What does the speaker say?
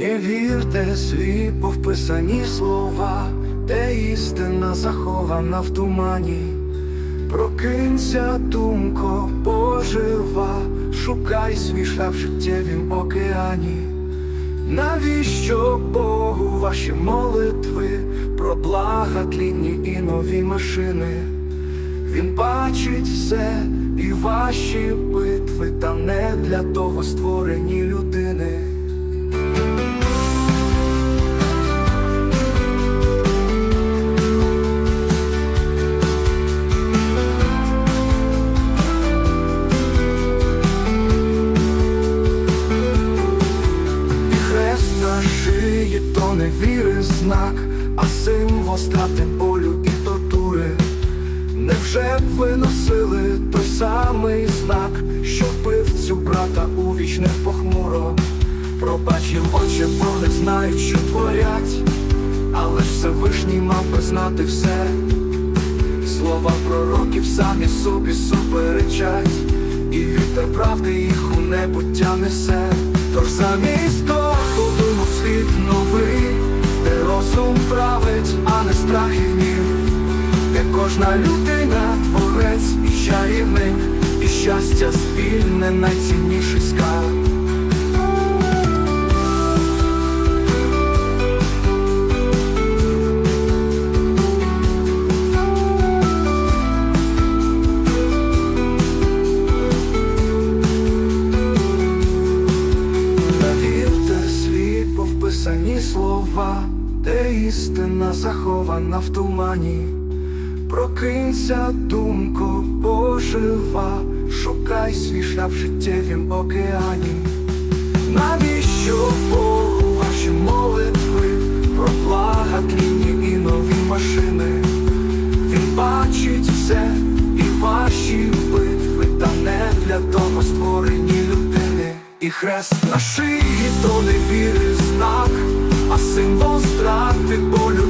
Не вірте сліпо вписані слова, де істина захована в тумані. Прокинься, думко, пожива, шукай свій шлях в життєвім океані. Навіщо Богу ваші молитви про блага тлінні і нові машини? Він бачить все і ваші битви, та не для того створені людини. Віри знак, а символ страти болю і тортури. Невже б ви носили той самий знак, що вбивцю брата у вічне похмуро? Пробачив очі, бо не знають, що творять, але ж Всевишній мав би знати все. Слова пророків самі собі суперечать, і вітер правди їх у небуття несе. Тож замість того кожна людина творець і чарівник, і щастя спільне найцінніший скарб. Слова, де істина захована в тумані. Прокинься, думко, пожива, шукай свій шлях в життєвім океані. Навіщо Богу ваші молитви про блага тлінні і нові машини? Він бачить все і ваші битви, та не для того створені людини. І хрест на шиї то не віри знак, а символ страти болю